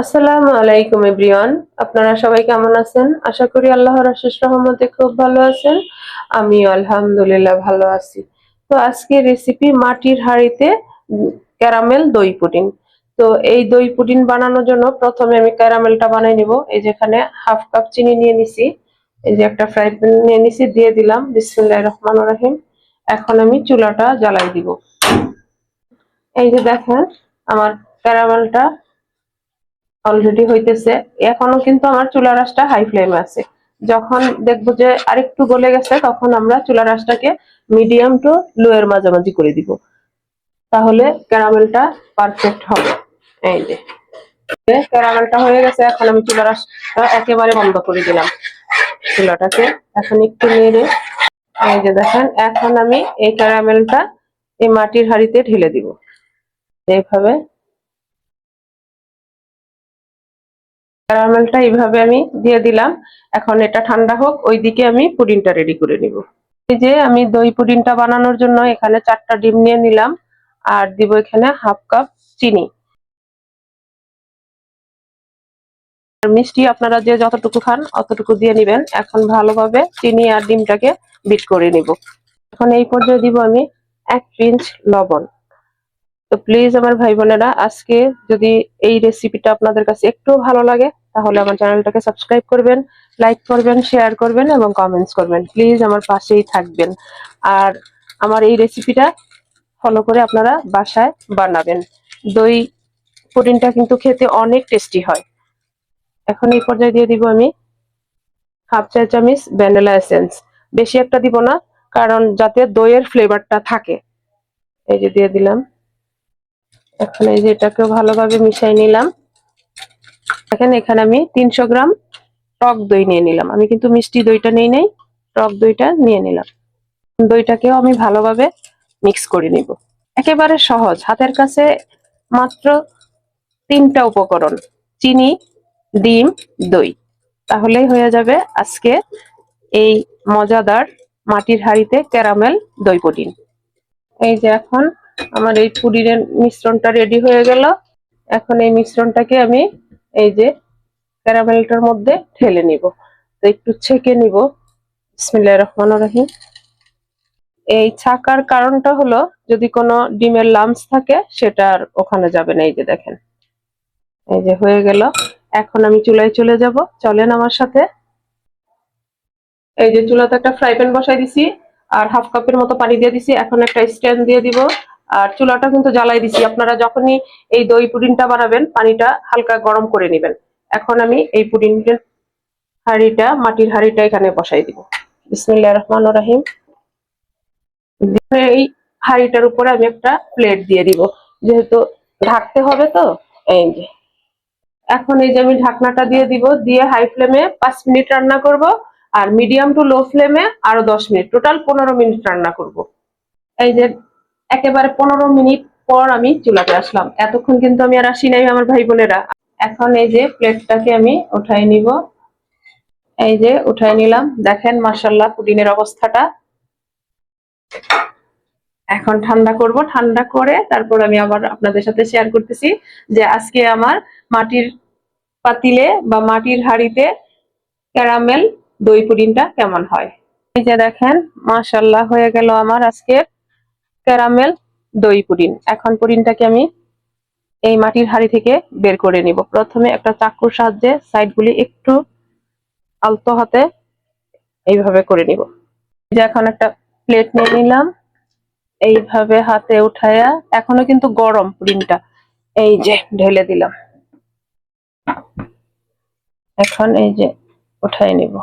আসসালামু আলাইকুম এভরিওয়ান। আপনারা সবাই কেমন আছেন? আশা করি আল্লাহর আশিস রহমতে খুব ভালো আছেন। আমি আলহামদুলিল্লাহ ভালো আছি। তো আজকে রেসিপি মাটির হাঁড়িতে ক্যারামেল দই পুডিং। তো এই দই পুডিং বানানোর জন্য প্রথমে আমি ক্যারামেলটা বানিয়ে নিব। এই যেখানে হাফ কাপ চিনি নিয়ে নিছি। এই যে একটা ফ্রাই প্যান নিয়ে নিছি, দিয়ে দিলাম। বিসমিল্লাহির রহমানির রহিম। এখন আমি চুলাটা জ্বালাই দিব। এই যে দেখেন, আমার ক্যারামেলটা অলরেডি হইতেছে। এখনও কিন্তু আমার চুলা রাসটা হাই ফ্লেমে আছে। যখন দেখব যে আরেকটু গলে গেছে, তখন আমরা চুলা রাসটাকে মিডিয়াম টু লো এর মাঝামাঝি করে দিব। তাহলে ক্যারামেলটা পারফেক্ট হবে। এই যে। ক্যারামেলটা হয়ে গেছে, এখন আমি চুলা রাসটা একেবারে বন্ধ করে দিলাম। চুলাটাকে এখন একটু নেড়ে, এই যে দেখেন, এখন আমি এই ক্যারামেলটা এই মাটির হাড়িতে ঢেলে দিব। এইভাবে। ক্যারামেলটা এইভাবে আমি দিয়ে দিলাম। এখন এটা ঠান্ডা হোক, ওইদিকে আমি পুডিংটা রেডি করে নিব। এই যে আমি দই পুডিংটা বানানোর জন্য এখানে চারটা ডিম নিয়ে নিলাম, আর দিব এখানে হাফ কাপ চিনি। আর মিষ্টি আপনারা যে যতটুকু খান, অতটুকু দিয়ে নিবেন। এখন ভালোভাবে চিনি আর ডিমটাকে বিট করে নিব। এখন এই পর্যায়ে দিব আমি এক পিঞ্চ লবণ। তো প্লিজ আমার ভাই বোনেরা, আজকে যদি এই রেসিপিটা আপনাদের কাছে একটু ভালো লাগে, তাহলে আমার চ্যানেলটাকে সাবস্ক্রাইব করবেন লাইক করবেন শেয়ার করবেন এবং কমেন্টস করবেন। প্লিজ আমার পাশেই থাকবেন। আর আমার এই রেসিপিটা ফলো করে আপনারা বাসায় বানাবেন। দই পুডিংটা কিন্তু খেতে অনেক টেস্টি হয়। এখন এই পর্যায়ে দিয়ে দিব আমি হাফ চা চামচ ভ্যানিলা এসেন্স বেশি একটা দিব না, কারণ যাতে দইয়ের ফ্লেভারটা থাকে। এই যে দিয়ে দিলাম। এখন এই যে এটাকেও ভালোভাবে মিশাই নিলাম। দেখেন, এখানে আমি তিনশো গ্রাম টক দই নিয়ে নিলাম। আমি কিন্তু মিষ্টি দইটা নেই নাই, টক দইটা নিয়ে নিলাম। দইটাকেও আমি ভালোভাবে মিক্স করে নিব। একেবারে সহজ। হাতের কাছে মাত্র তিনটা উপকরণ। চিনি ডিম দই। তাহলেই হয়ে যাবে আজকে এই মজাদার মাটির হাড়িতে ক্যারামেল দই পুডিং। এই যে এখন আমার এই পুডিনের মিশ্রণটা রেডি হয়ে গেল। এখন এই মিশ্রণটাকে আমি এই যে ক্যারামেলটার মধ্যে ঢেলে নিব। তো একটু ছেঁকে নিব। বিসমিল্লাহ রহমান রহিম। এই ছাকার কারণটা হলো যদি কোনো ডিমের লামস থাকে সেটা আর ওখানে যাবে না। এই যে দেখেন। এই যে হয়ে গেল। এখন আমি চুলায় চলে যাব। চলেন আমার সাথে। এই যে চুলাতে একটা ফ্রাই প্যান বসাই দিছি, আর হাফ কাপের মতো পানি দিয়ে দিছি। এখন একটা স্ট্যান্ড দিয়ে দিব। আর চুলাটা কিন্তু জ্বালাই দিছি। আপনারা যখনই এই দই পুডিংটা বানাবেন, পানিটা হালকা গরম করে নেবেন। এখন আমি এই পুডিংটার হাঁড়িটা, মাটির হাঁড়িটা এখানে বসাই দিব। বিসমিল্লাহ রহমান রাহিম। এই হাঁড়িটার উপরে আমি একটা প্লেট দিয়ে দিব। যেহেতু ঢাকতে হবে তো, এই যে। এখন এই যে আমি ঢাকনাটা দিয়ে দিব, দিয়ে হাই ফ্লেমে পাঁচ মিনিট রান্না করব, আর মিডিয়াম টু লো ফ্লেমে আরও দশ মিনিট টোটাল পনেরো মিনিট রান্না করব। এই যে একেবারে পনেরো মিনিট পর আমি চুলাতে আসলাম। এতক্ষণ কিন্তু আমি আর আসি নাই আমার ভাই বোনেরা। এখন এই যে প্লেটটাকে আমি উঠাই নিব। এই যে উঠাই নিলাম। দেখেন মার্শাল্লাহ পুডিনের অবস্থাটা। এখন ঠান্ডা করব। ঠান্ডা করে তারপর আমি আবার আপনাদের সাথে শেয়ার করতেছি যে আজকে আমার মাটির পাতিলে বা মাটির হাঁড়িতে ক্যারামেল, দই পুডিংটা কেমন হয়? এই যে দেখেন মাশাল্লাহ হয়ে গেল আমার আজকে ক্যারামেল, দই পুডিং। এখন পুডিংটাকে আমি এই মাটির হাঁড়ি থেকে বের করে নিব। প্রথমে একটা চাকুর সাহায্যে সাইডগুলি একটু আলতো হাতে এইভাবে করে নিব। যে এখন একটা প্লেট নিয়ে নিলাম। এইভাবে হাতে উঠায়া, এখনও কিন্তু গরম পুডিংটা। এই যে ঢেলে দিলাম। এখন এই যে উঠাই নিব।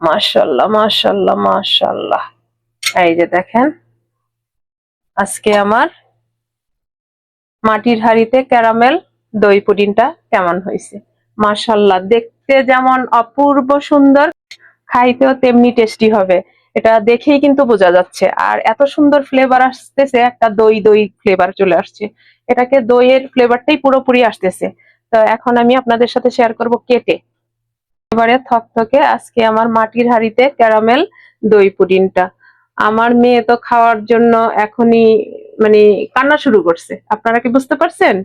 মাশাল্লাহ মাশাল্লাহ মাশাল্লাহ। এই যে দেখেন, আজকে আমার মাটির হাঁড়িতে ক্যারামেল দই পুডিংটা কেমন হয়েছে। মাশাল্লাহ, দেখতে যেমন অপূর্ব সুন্দর, খাইতেও তেমনি টেস্টি হবে। এটা দেখেই কিন্তু বোঝা যাচ্ছে। আর এত সুন্দর ফ্লেভার আসতেছে, একটা দই দই ফ্লেভার চলে আসছে। এটাকে দইয়ের ফ্লেভারটাই পুরোপুরি আসতেছে। তো এখন আমি আপনাদের সাথে শেয়ার করব কেটে। এবারে থকথকে আজকে আমার মাটির হাড়িতে ক্যারামেল দই পুডিংটা। আমার মেয়ে তো খাওয়ার জন্য এখনই মানে কান্না শুরু করছে। আপনারা কি বুঝতে পারছেন?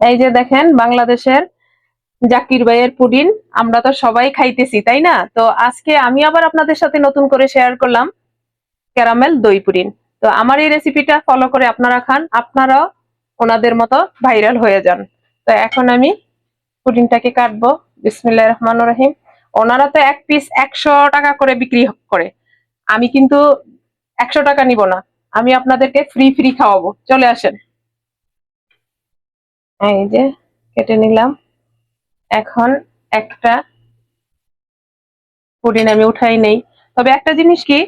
এই যে দেখেন বাংলাদেশের জাকির ভাইয়ের পুডিং, আমরা তো সবাই খাইতেছি, তাই না? তো আজকে আমি আবার আপনাদের সাথে নতুন করে শেয়ার করলাম ক্যারামেল দই পুডিং। তো আমার এই রেসিপিটা ফলো করে আপনারা খান, আপনারাও ওনাদের মতো ভাইরাল হয়ে যান। তো এখন আমি পুডিংটাকে কাটবো। বিসমিল্লাহ রহমান রহিম। ওনারা তো এক পিস একশো টাকা করে বিক্রি করে। আমি কিন্তু একশো টাকা নিব না। আমি আপনাদেরকে ফ্রি ফ্রি খাওয়াবো। চলে আসেন। এই যে কেটে নিলাম। এখন একটা পুডিং আমি উঠাই নেই। তবে একটা জিনিস কি,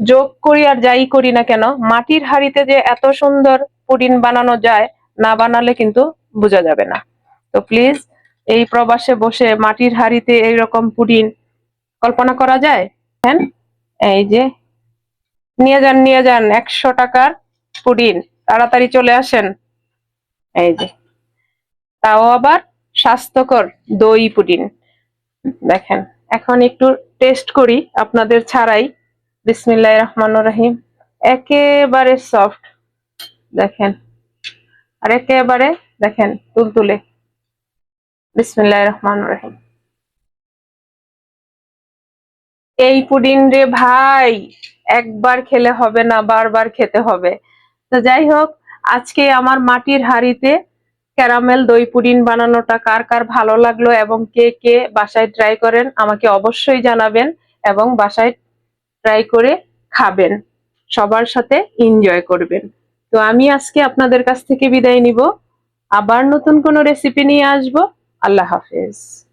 যোগ করি আর যাই করি না কেন, মাটির হাঁড়িতে যে এত সুন্দর পুডিং বানানো যায়, না বানালে কিন্তু বোঝা যাবে না। তো প্লিজ এই প্রবাসে বসে মাটির হাঁড়িতে এইরকম পুডিং কল্পনা করা যায়? হ্যাঁ? এই যে, নিয়ে যান নিয়ে যান, একশো টাকার পুডিং। তাড়াতাড়ি চলে আসেন। এই যে, তাও আবার স্বাস্থ্যকর দই পুডিং। দেখেন, এখন একটু টেস্ট করি আপনাদের ছাড়াই। বিসমিল্লাহ রহমান রহিম। একেবারে সফট দেখেন, আর একেবারে দেখেন তুলতুলে বিসমিল্লাহ রহমান রহিম। এই পুডিং রে ভাই, একবার খেলে হবে না, বারবার খেতে হবে। তো যাই হোক, আজকে আমার মাটির হাড়িতে ক্যারামেল দই পুডিং বানানোটা কার কার ভালো লাগল এবং কে কে বাসায় ট্রাই করেন, আমাকে অবশ্যই জানাবেন এবং বাসায় ট্রাই করে খাবেন। সবার সাথে এনজয় করবেন। তো আমি আজকে আপনাদের কাছ থেকে বিদায় নিব। আবার নতুন কোনো রেসিপি নিয়ে আসব। আল্লাহ হাফেজ।